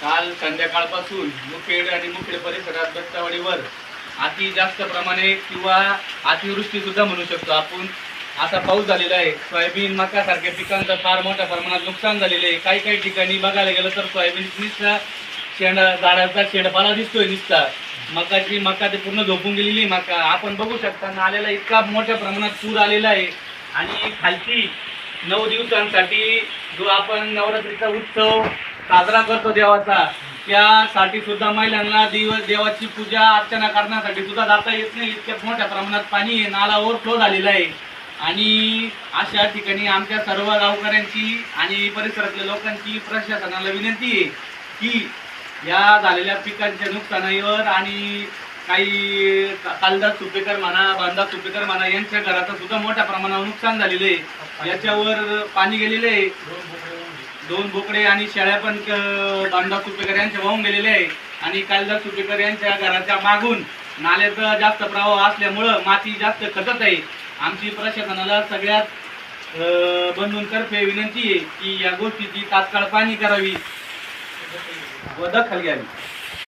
काल संध्याकाळपासून मुखेड आणि मुखेड परिसरात दत्तावाडीवर अति जास्त प्रमाणे किंवा अतिवृष्टी सुद्धा म्हणू शकतो आपण. असा पाऊस झालेला आहे. सोयाबीन मकासारख्या पिकांचं फार मोठ्या प्रमाणात नुकसान झालेलं आहे. काही काही ठिकाणी बघायला गेलं तर सोयाबीन निसता शेंड झाडाचा शेंडपाला दिसतोय निसता. मकाची मका ते पूर्ण झोपून गेलेली मका आपण बघू शकता नाल्याला इतका मोठ्या प्रमाणात पूर आलेला आहे. आणि खालची नऊ दिवसांसाठी जो आपण नवरात्रीचा उत्सव साजरा करतो देवाचा त्यासाठी सुद्धा महिलांना दिवस देवाची पूजा अर्चना करण्यासाठी सुद्धा जाता येत नाही. इतक्या मोठ्या प्रमाणात पाणी आहे नाला ओव्हरफ्लो झालेला आहे. आणि अशा ठिकाणी आमच्या सर्व गावकऱ्यांची आणि परिसरातल्या लोकांची प्रशासनाला विनंती आहे की या झालेल्या पिकांच्या नुकसानावर आणि काही कालदार सुपेकर म्हणा बांधा सुपेकर म्हणा यांच्या घराचं सुद्धा मोठ्या प्रमाणावर नुकसान झालेलं आहे. याच्यावर पाणी गेलेले आहे. दोन बोकडे आणि शेळ्या पण बांधा सुपेकर यांच्या वाहून गेलेले आहे. आणि कालदार सुपेकर यांच्या घराच्या मागून नाल्याचा जास्त प्रवाह असल्यामुळं माती जास्त खचत आहे. आमची प्रशासनाला सगळ्यात बंधूंतर्फे विनंती आहे की या गोष्टीची तात्काळ पाणी करावी व दखल घ्यावी.